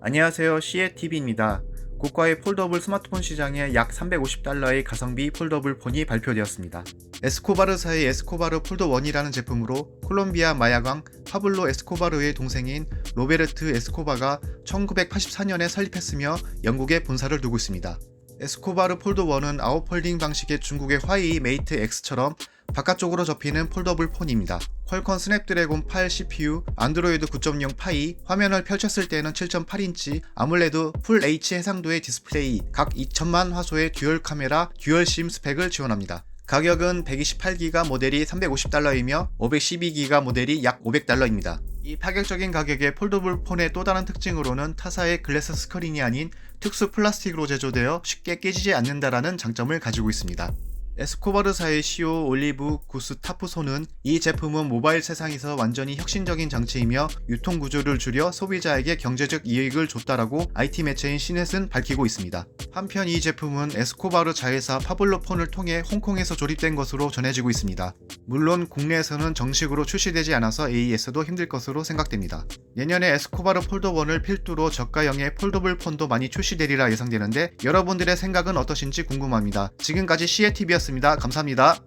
안녕하세요. CATV입니다. 고가의 폴더블 스마트폰 시장에 약 350달러의 가성비 폴더블 폰이 발표되었습니다. 에스코바르사의 에스코바르 폴더 1이라는 제품으로 콜롬비아 마야광 파블로 에스코바르의 동생인 로베르트 에스코바가 1984년에 설립했으며 영국에 본사를 두고 있습니다. 에스코바르 폴더 1은 아웃폴딩 방식의 중국의 화웨이 메이트 X처럼 바깥쪽으로 접히는 폴더블 폰입니다. 퀄컴 스냅드래곤 8 CPU, 안드로이드 9.0 파이, 화면을 펼쳤을 때는 7.8인치, 아몰레드 풀 H 해상도의 디스플레이, 각 2천만 화소의 듀얼 카메라, 듀얼 심 스펙을 지원합니다. 가격은 128기가 모델이 350달러이며 512기가 모델이 약 500달러입니다. 이 파격적인 가격의 폴더블 폰의 또 다른 특징으로는 타사의 글래스 스크린이 아닌 특수 플라스틱으로 제조되어 쉽게 깨지지 않는다라는 장점을 가지고 있습니다. 에스코바르사의 CEO 올리브 구스타프소는 이 제품은 모바일 세상에서 완전히 혁신적인 장치이며 유통 구조를 줄여 소비자에게 경제적 이익을 줬다라고 IT 매체인 시넷은 밝히고 있습니다. 한편 이 제품은 에스코바르 자회사 파블로폰을 통해 홍콩에서 조립된 것으로 전해지고 있습니다. 물론 국내에서는 정식으로 출시되지 않아서 AES도 힘들 것으로 생각됩니다. 내년에 에스코바르 폴더 1을 필두로 저가형의 폴더블 폰도 많이 출시되리라 예상되는데 여러분들의 생각은 어떠신지 궁금합니다. 지금까지 CATV였습니다. 감사합니다.